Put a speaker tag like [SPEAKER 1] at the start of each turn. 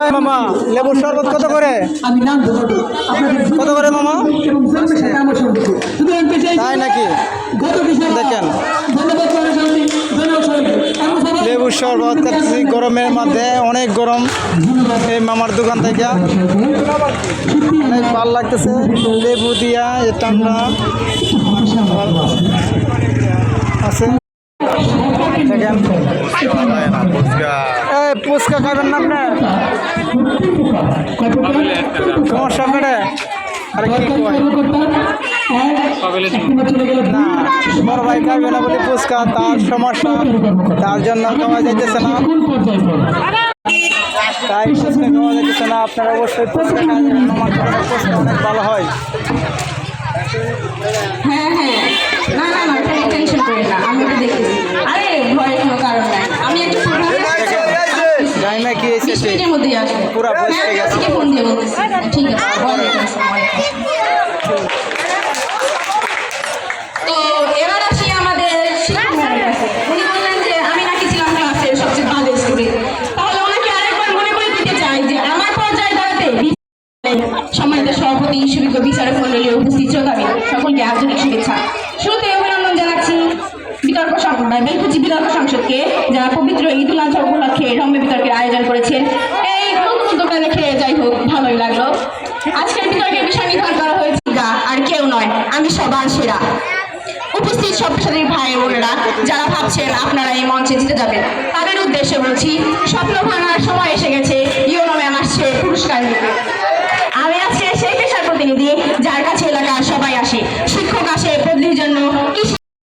[SPEAKER 1] মামা লেবুর শরবত কত করে?
[SPEAKER 2] আমি নাম
[SPEAKER 1] কত করে মামা? তাই নাকি? দেখেন। লেবুর শরবত খাচ্ছি গরমের মধ্যে অনেক গরম। এই মামার দোকান থেকে। অনেক ভালো লাগতেছে। লেবু দিয়া এ ঠান্ডা আছে। দেখেন। পুচকা খাবেন না আপনি সমস্যা করে আরে বড় ভাই খাবে না বলে পুচকা, তার সমস্যা। তার জন্য খাওয়া যাইতেছে না। তাই পুচকা খাওয়া যাইতেছে না। আপনারা অবশ্যই পুচকা খাবেন পুচকা অনেক ভালো হয়।
[SPEAKER 3] হ্যাঁ হ্যাঁ। না না না টেনশন করেন না। আমি ওটা দেখতেছি। আরে ভয়ের মিনিটের মধ্যেই আসব।
[SPEAKER 1] পুরা হয়ে
[SPEAKER 3] আপনার
[SPEAKER 1] গেছে।
[SPEAKER 3] থেকে ফোন দিয়ে বলতেছি। ঠিক আছে। ওয়ালাইকুম আসসালাম, ওয়ালাইকুম আসসালাম। তো এবার আসি আমাদের শিক্ষক ম্যামের কাছে। উনি বললেন যে আমি নাকি ছিলাম ক্লাসের সবচেয়ে ভালো স্টুডেন্ট। তাহলে ওনাকে আরেকবার মনে করে দিতে চাই যে আমার পর্যায়ে দাঁড়াতে সম্মানিত সভাপতি সুবিজ্ঞ বিচারক মন্ডলীয় উপস্থিত সকলকে আন্তরিক শুভেচ্ছা। শুরুতে অভিনন্দন বিতর্ক বেলকুচি বিতর্ক সংসদকে, যারা পবিত্র ঈদ উল আজহা উপলক্ষে রম্য বিতর্কের আয়োজন করেছেন এই উদ্যোগটা দেখে যাই হোক, ভালোই লাগল। আজকের বিতর্কের বিষয় নির্ধারণ করা হয়েছে গা, আর কেউ নয়, আমি সবার সেরা। উপস্থিত সভ্যসাথী ভাই বোনেরা, যারা ভাবছেন আপনারা এই মঞ্চে জিতে যাবেন, তাদের উদ্দেশ্যে বলছি স্বপ্ন ভাঙার সময় এসে গেছে, ইউনো ম্যাম আসছে পুরস্কার নিতে।